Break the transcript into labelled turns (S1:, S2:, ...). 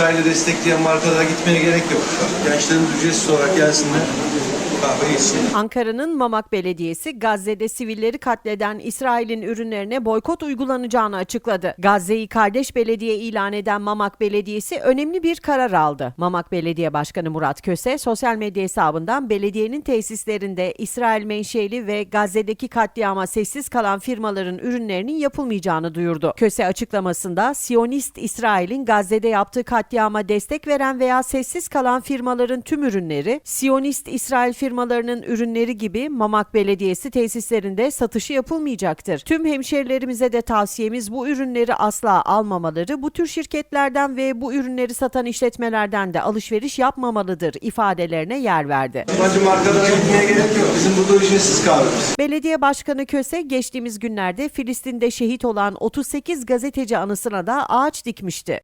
S1: İsrail'i destekleyen markalara gitmeye gerek yok. Gençlerimiz ücretsiz olarak gelsinler,
S2: Ankara'nın Mamak Belediyesi Gazze'de sivilleri katleden İsrail'in ürünlerine boykot uygulanacağını açıkladı. Gazze'yi kardeş belediye ilan eden Mamak Belediyesi önemli bir karar aldı. Mamak Belediye Başkanı Murat Köse sosyal medya hesabından belediyenin tesislerinde İsrail menşeli ve Gazze'deki katliama sessiz kalan firmaların ürünlerinin yapılmayacağını duyurdu. Köse açıklamasında Siyonist İsrail'in Gazze'de yaptığı katliama destek veren veya sessiz kalan firmaların tüm ürünleri Siyonist İsrail firmalarının ürünleri gibi Mamak Belediyesi tesislerinde satışı yapılmayacaktır. Tüm hemşerilerimize de tavsiyemiz bu ürünleri asla almamaları, bu tür şirketlerden ve bu ürünleri satan işletmelerden de alışveriş yapmamalıdır ifadelerine yer verdi.
S1: Yabancı markalara gitmeye gerek yok. Bizim burada ücretsiz kahvemiz.
S2: Belediye Başkanı Köse geçtiğimiz günlerde Filistin'de şehit olan 38 gazeteci anısına da ağaç dikmişti.